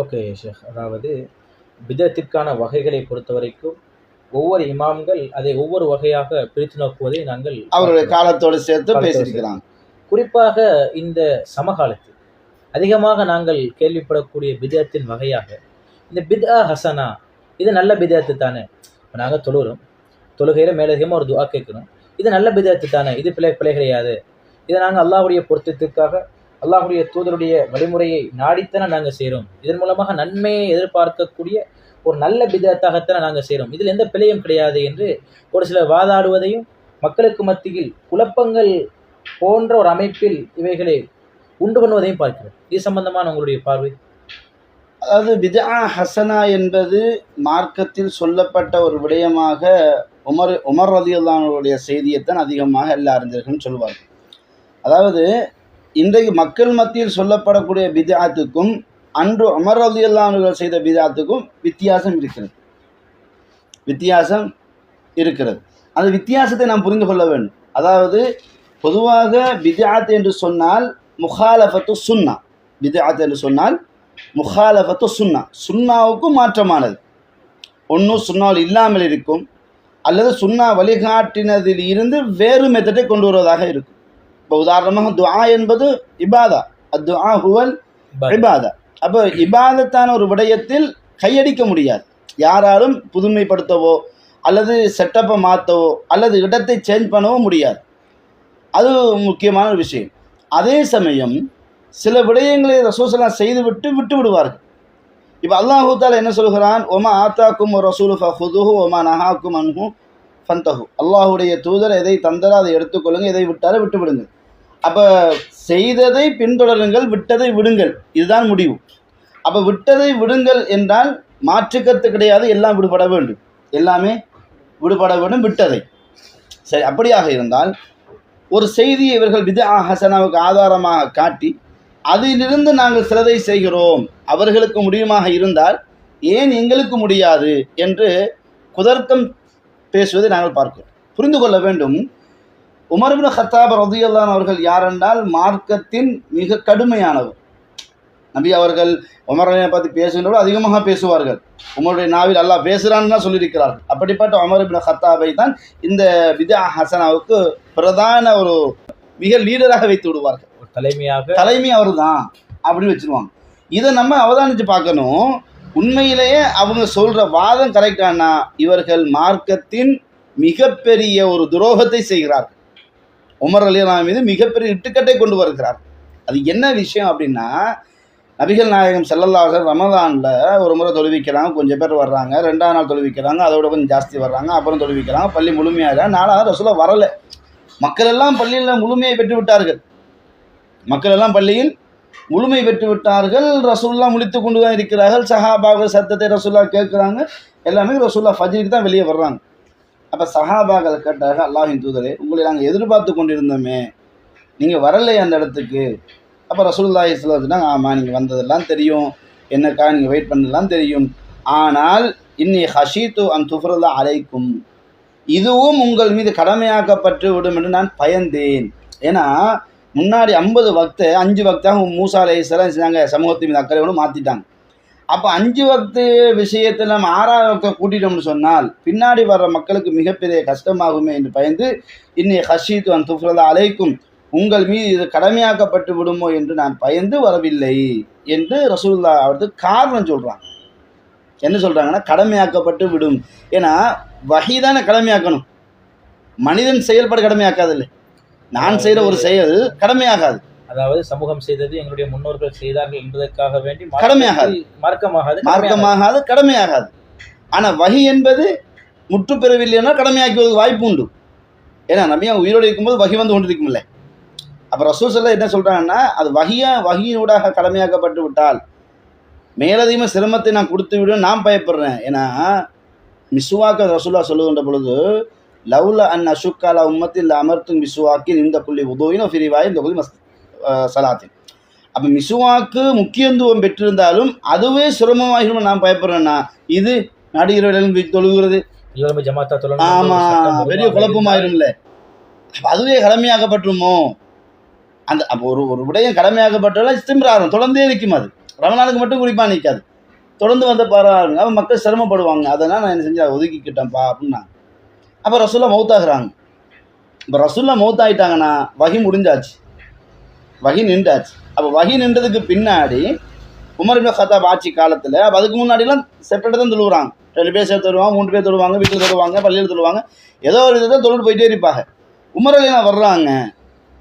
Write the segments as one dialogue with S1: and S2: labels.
S1: Okay ஷேக். அதாவது பிதத்திற்கான வகைகளை பொறுத்த வரைக்கும் ஒவ்வொரு இமாம்கள் அதை ஒவ்வொரு வகையாக பிரித்து நோக்குவதை நாங்கள்
S2: அவருடைய. காலத்தோடு சேர்த்து பேசியிருக்கிறாங்க.
S1: குறிப்பாக இந்த சமகாலத்தில் அதிகமாக நாங்கள் கேள்விப்படக்கூடிய பிதத்தின் வகையாக இந்த பித்ஆ ஹசனா இது நல்ல பிதத்து தானே? இப்போ நாங்கள் தொழுகிறோம். தொழுகையில் மேலதிகமாக ஒரு துவா கேட்குறோம். இது நல்ல பிதத்து தானே? இது பிழை பிழை கிடையாது இதை நாங்கள் அல்லாஹ்வுடைய பொருத்தத்திற்காக அல்லாஹுடைய தூதருடைய வழிமுறையை நாடித்தானே நாங்கள் செய்கிறோம் இதன் மூலமாக நன்மையை எதிர்பார்க்கக்கூடிய ஒரு நல்ல பிதத்தாகத்தானே நாங்கள் செய்கிறோம் இதில் எந்த பிழையும் கிடையாது என்று ஒரு சிலர் வாதாடுவதையும் மக்களுக்கு மத்தியில் குழப்பங்கள் போன்ற ஒரு அமைப்பில் இவைகளை உண்டு பண்ணுவதையும் பார்க்கிறோம். இது சம்பந்தமான உங்களுடைய பார்வை?
S2: அதாவது விதா ஹசனா என்பது மார்க்கத்தில் சொல்லப்பட்ட ஒரு விடயமாக உமர் உமர் ரதியுல்லானுடைய செய்தியைத்தான் அதிகமாக எல்லா அறிஞர்களும் சொல்வார்கள். அதாவது இன்றைக்கு மக்கள் மத்தியில் சொல்லப்படக்கூடிய பிதாத்துக்கும் அன்று அமர் ரதியுல்லானுகள் செய்த பிதாத்துக்கும் வித்தியாசம் இருக்கிறது. வித்தியாசம் இருக்கிறது. அந்த வித்தியாசத்தை நாம் புரிந்து கொள்ள வேண்டும். அதாவது பொதுவாக பிதாத் என்று சொன்னால் முகாலபத்து சுன்னா. பிதாத் என்று சொன்னால் முகாலபத்து சுன்னா. சுன்னாவுக்கும் மாற்றமானது. ஒன்றும் சுன்னாவில் இல்லாமல் இருக்கும். அல்லது சுன்னா வழிகாட்டினதில் இருந்து வேறு மெத்தட்டை கொண்டு வருவதாக இருக்கும். இப்போ உதாரணமாக துஆ என்பது இபாதா அத்துஆ ஹுவல் இபாதா அப்போ இபாதத்தான ஒரு விடயத்தில் கையடிக்க முடியாது யாராலும் புதுமைப்படுத்தவோ அல்லது செட்டப்பை மாற்றவோ அல்லது இடத்தை சேஞ்ச் பண்ணவோ முடியாது அது முக்கியமான ஒரு விஷயம் அதே சமயம் சில விடயங்களை ரசூசலா செய்துவிட்டு விட்டு விடுவார்கள் இப்போ அல்லாஹூ தாலா என்ன சொல்கிறான் ஒமா ஆத்தாக்கும் ரசூலு ஃபஹுதுஹு ஒமா நஹாக்கும் அன்ஹு ஃபந்தஹு அல்லாஹுடைய தூதர் எதை தந்தாரோ அதை எடுத்துக்கொள்ளுங்க எதை விட்டாரோ விட்டு விடுங்கள் அப்போ செய்ததை பின்தொடருங்கள் விட்டதை விடுங்கள். இதுதான் முடிவு. அப்போ விட்டதை விடுங்கள் என்றால் மாற்றுக்கத்து கிடையாது எல்லாம் விடுபட வேண்டும். எல்லாமே விடுபட வேண்டும் விட்டதை. சரி அப்படியாக இருந்தால் ஒரு செய்தியை இவர்கள் வித ஹசனாவுக்கு ஆதாரமாக காட்டி அதிலிருந்து நாங்கள் சிலதை செய்கிறோம். அவர்களுக்கு முடியுமாக இருந்தால் ஏன் எங்களுக்கு முடியாது? என்று குதர்க்கம் பேசுவதை நாங்கள் பார்க்கிறோம். புரிந்து கொள்ள வேண்டும் உமர்பின் ஹத்தாப் ரதியல்லான் அவர்கள் யாரென்றால் மார்க்கத்தின் மிக கடுமையானவர். நபி அவர்கள் உமரனை பற்றி பேசுகின்றவர்கள் அதிகமாக பேசுவார்கள். உமருடைய நாவில் அல்லாஹ் பேசுகிறான்னு தான் சொல்லியிருக்கிறார்கள். அப்படிப்பட்ட உமர் இப்னு ஹத்தாபை தான் இந்த விதா ஹசனாவுக்கு பிரதான ஒரு மிக லீடராக வைத்து விடுவார்கள்.
S1: ஒரு தலைமையாக
S2: தலைமை அவர் தான் அப்படின்னு வச்சிருவாங்க. இதை நம்ம அவதானித்து பார்க்கணும். உண்மையிலேயே அவங்க சொல்கிற வாதம் கரெக்டானா இவர்கள் மார்க்கத்தின் மிகப்பெரிய ஒரு துரோகத்தை செய்கிறார்கள். உமர் அலியலா மீது மிகப்பெரிய இட்டுக்கட்டை கொண்டு வருகிறார். அது என்ன விஷயம் அப்படின்னா நபிகள் நாயகம் செல்லல்லாசர் ரமதானில் ஒரு முறை தொழுவிக்கிறாங்க கொஞ்சம் பேர் வர்றாங்க ரெண்டாம் நாள் தொழுவிக்கிறாங்க அதோட கொஞ்சம் ஜாஸ்தி வர்றாங்க அப்புறம் தொழுவிக்கிறாங்க பள்ளி முழுமையாக நாலாவது ரசூலா வரலை. மக்கள் எல்லாம் பள்ளியில் முழுமையை பெற்று விட்டார்கள். மக்கள் எல்லாம் பள்ளியில் முழுமை பெற்று விட்டார்கள் ரசூல்லா முழித்து கொண்டு தான் இருக்கிறார்கள் சஹாபாக சத்தத்தை ரசூல்லா கேட்குறாங்க எல்லாமே ரசூல்லா ஃபஜ்ருக்கு தான் வெளியே வர்றாங்க. அப்போ சஹாபாக்கள் கேட்டாக அல்லாஹின் தூதரே உங்களை நாங்கள் எதிர்பார்த்து கொண்டிருந்தோமே நீங்கள் வரலை அந்த இடத்துக்கு. அப்போ ரசூலுல்லாஹி ஸல்லல்லாஹு ஆமாம் நீங்கள் வந்ததெல்லாம் தெரியும். என்னக்கா நீங்கள் வெயிட் பண்ணதெல்லாம் தெரியும். ஆனால் இன்னி ஹஷீத்து அன் துஃபருல்லா அழைக்கும் இதுவும் உங்கள் மீது கடமையாக்கப்பட்டு விடும் என்று நான் பயந்தேன். ஏன்னா முன்னாடி ஐம்பது வக்து அஞ்சு வக்தாக மூசா அலைஹிஸ்ஸலாம் செஞ்சாங்க சமூகத்தின் மீது அக்கறையோடு மாற்றிட்டாங்க அப்போ அஞ்சு வக்து விஷயத்தில் நம்ம ஆறாவது வக்தை கூட்டிட்டோம்னு சொன்னால் பின்னாடி வர்ற மக்களுக்கு மிகப்பெரிய கஷ்டமாகுமே என்று பயந்து இன்னி ஹஷீத் அன் துஃப்ரதா அலைக்கும் உங்கள் மீது இது கடமையாக்கப்பட்டு விடுமோ என்று நான் பயந்து வரவில்லை என்று ரசூல்லா அவருக்கு காரணம் சொல்கிறாங்க என்ன சொல்கிறாங்கன்னா கடமையாக்கப்பட்டு விடும். ஏன்னா வகை தானே கடமையாக்கணும். மனிதன் செயல்பட கடமையாக்காதில்லை. நான் செய்கிற ஒரு செயல் கடமையாகாது.
S1: அதாவது சமூகம் செய்தது எங்களுடைய முன்னோர்கள் செய்தார்கள் என்பதற்காக வேண்டி
S2: கடமையாகாது.
S1: மார்க்கமாகாது
S2: மார்க்கமாகாது கடமையாகாது. ஆனால் வகை என்பது முற்று பெறவில்லைன்னா கடமையாக்குவதற்கு வாய்ப்பு உண்டு. ஏன்னா நம்ம உயிரோடு இருக்கும்போது வகை வந்து கொண்டிருக்கும்ல அப்போ ரசூசல்ல என்ன சொல்கிறாங்கன்னா அது வகியா வகியினூடாக கடமையாக்கப்பட்டு விட்டால் மேலதிகமாக சிரமத்தை நான் கொடுத்து விடும் நான் பயப்படுறேன். ஏன்னா மிஸ்வாக்க ரசூல்லா சொல்லுகின்ற பொழுது லவ்ல அன் அஷுக்காலா உம்மத்தில் அமர்த்தும் மிஸ்வாக்கின் இந்த புள்ளி உதவினோ ஃபிரிவாய் இந்த புள்ளி மஸ் சலாத்தின். அப்போ மிசுவாக்கு முக்கியத்துவம் பெற்றிருந்தாலும் அதுவே சிரமமாகிடும் நான் பயப்படுறேன்னா இது நடிகர்கள் தொழுகிறது.
S1: எல்லாருமே ஜமாத்தா சொல்லணும்
S2: ஆமா
S1: சட்டம்
S2: பெரிய குழப்பமாயிரும்ல. அப்ப அதுவே கடமையாக்கப்பட்டுருமோ? அந்த அப்போ ஒரு ஒரு விடயம் கடமையாக்கப்பட்டாலும் இஸ்திம்ராரம் தொடர்ந்தே இருக்கும் அது. ரமலானுக்கு மட்டும் குறிப்பாக நிற்காது. தொடர்ந்து வந்த பாருங்க அவன் மக்கள் சிரமப்படுவாங்க. அதனால் நான் என்ன செஞ்சேன் ஒதுக்கிக்கிட்டேன்ப்பா அப்படின்னாங்க அப்போ ரசூல்லா மௌத்தாகிறாங்க. இப்போ ரசூல்லா மௌத்தாயிட்டாங்கன்னா வகி முடிஞ்சாச்சு. வகி நின்றாச்சு. அப்போ வகி நின்றதுக்கு பின்னாடி உமர் இப்னு ஹத்தாப் ஆட்சி காலத்தில் அப்போ அதுக்கு முன்னாடிலாம் செப்பரேட்டாக தான் தொழுவுறாங்க. ரெண்டு பேர் சேர்த்து வருவாங்க மூணு பேர் தொழுவாங்க வீட்டில் தொழுவாங்க பள்ளியில் தொழுவாங்க. ஏதோ ஒரு இதை தொழுது போயிட்டே இருப்பாங்க. உமரலாம் வர்றாங்க.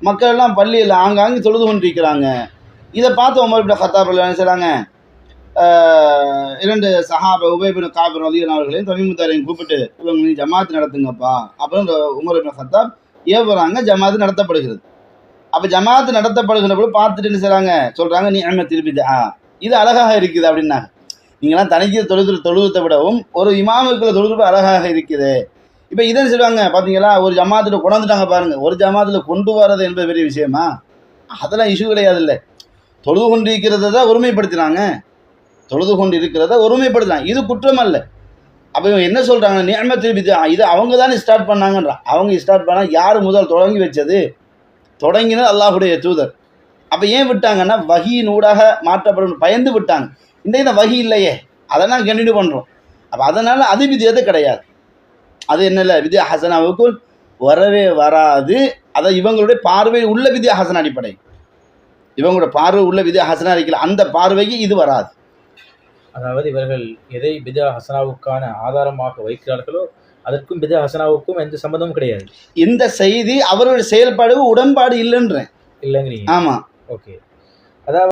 S2: மக்கள் எல்லாம் பள்ளியில் ஆங்காங்கே தொழுது கொண்டிருக்கிறாங்க. இதை பார்த்து உமர் இப்னு ஹத்தாப் என்ன செய்கிறாங்க இரண்டு சஹாப உபயபின் காபிர் அலியன் அவர்களையும் தமிழ்முத்தாரையும் கூப்பிட்டு இவங்க நீ நடத்துங்கப்பா. அப்புறம் இந்த உமர் இப்னு ஹத்தாப் ஏவுறாங்க ஜமாத்து நடத்தப்படுகிறது. அப்போ ஜமாத்து நடத்தப்படுகிற போது பார்த்துட்டு என்ன செய்கிறாங்க சொல்கிறாங்க நீ அம்ம திருப்பி ஆ இது அழகாக இருக்குது அப்படின்னாங்க. நீங்களாம் தனிக்கு தொழுது தொழுதத்தை விடவும் ஒரு இமாமுக்குள்ள தொழுது அழகாக இருக்குது. இப்போ இதை சொல்லுவாங்க பார்த்தீங்களா ஒரு ஜமாத்தில் கொண்டாந்துட்டாங்க பாருங்கள் ஒரு ஜமாத்தில் கொண்டு வர்றது என்பது பெரிய விஷயமா? அதெல்லாம் இஷ்யூ கிடையாது இல்லை. தொழுது கொண்டு இருக்கிறத தான் ஒருமைப்படுத்தினாங்க தொழுது கொண்டு இருக்கிறத ஒருமைப்படுத்தினாங்க இது குற்றம் அல்ல. அப்போ இவங்க என்ன சொல்கிறாங்க நியம திருப்பி இது அவங்க தானே ஸ்டார்ட் பண்ணாங்கன்றான் அவங்க ஸ்டார்ட் பண்ணால் யார் முதல் தொடங்கி வச்சது? தொடங்கினது அல்லாஹுடைய தூதர். அப்போ ஏன் விட்டாங்கன்னா வகியினூடாக மாற்றப்படும் பயந்து விட்டாங்க. இன்றைக்கு இந்த வகி இல்லையே அதை நான் கண்டினியூ பண்ணுறோம் அப்போ அதனால் அது விதியது கிடையாது. அது என்னல வித்யா ஹசனாவுக்கு வரவே வராது. அதை இவங்களுடைய பார்வையில் உள்ள வித்யா ஹசன் அடிப்படை இவங்களோட பார்வை உள்ள வித்யா ஹசனா இருக்கல அந்த பார்வைக்கு இது வராது.
S1: அதாவது இவர்கள் எதை வித்யா ஹசனாவுக்கான ஆதாரமாக வைக்கிறார்களோ அதற்கும் பிதா ஹசனாவுக்கும் எந்த சம்மந்தமும் கிடையாது.
S2: இந்த செய்தி அவருடைய செயல்பாடு உடன்பாடு இல்லைன்றேன்.
S1: இல்லைங்கிறீங்க.
S2: ஆமாம்
S1: ஓகே.